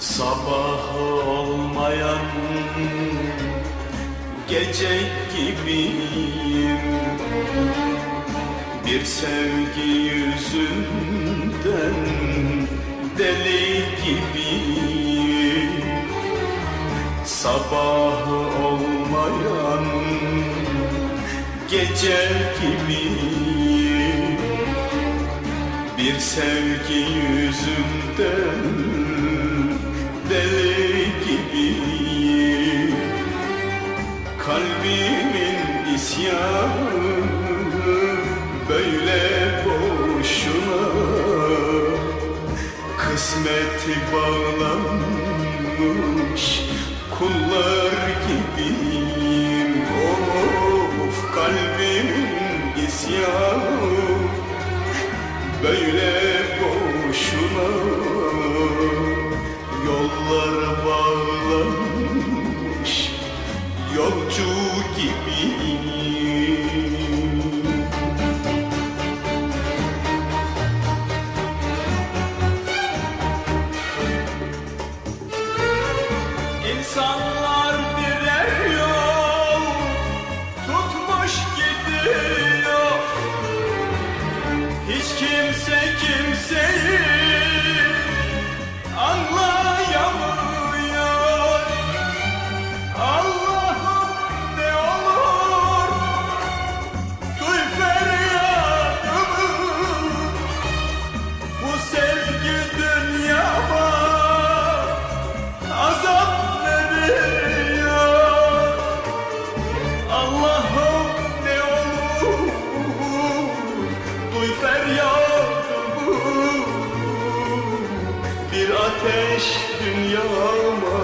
Sabahı olmayan gece gibiyim. Bir sevgi yüzünden deli gibiyim. Sabahı olmayan gece gibiyim. Bir sevgi yüzünden deli gibiyim. Kalbimin isyanı böyle boşuna. Kısmeti bağlanmış kullar gibiyim. Of kalbimin isyanı böyle boşuna Yollara bağlanmış yolcu gibiyim İnsanlar Allah'ım ne olur duy feryadımı. Bir ateş dünyama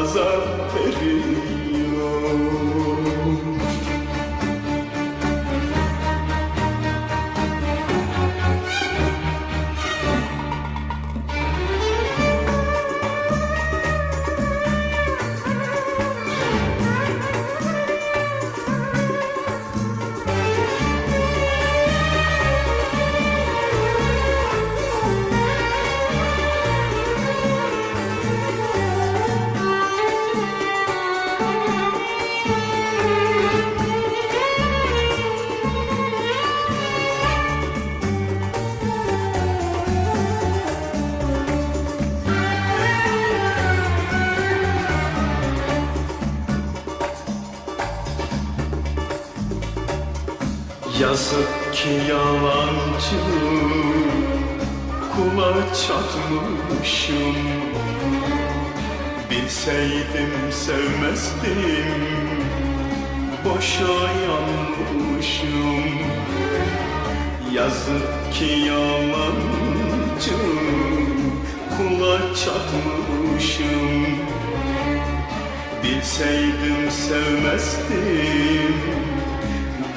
azap veriyor Yazık ki yalancı kula çatmışım. Bilseydim sevmezdim boşa yanmışım. Yazık ki yalancı kula çatmışım. Bilseydim sevmezdim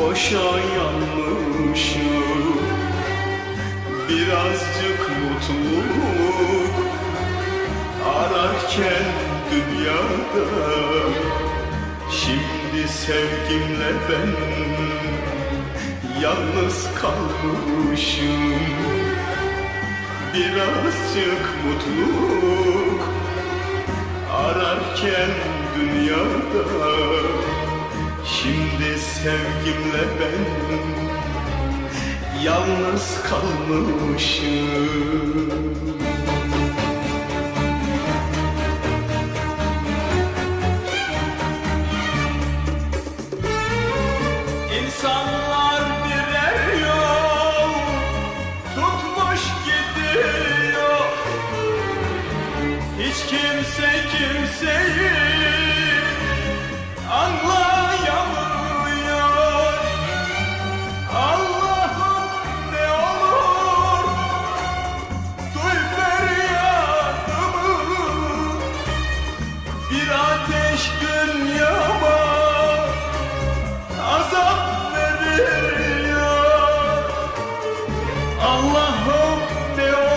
boşa yanmışım. Birazcık mutluluk ararken dünyada. Şimdi sevgimle ben yalnız kalmışım. Birazcık mutluluk ararken dünyada Şimdi sevgimle ben yalnız kalmışım. İnsanlar birer yol tutmuş gidiyor. Hiç kimse kimseyi Allah'ım ne olur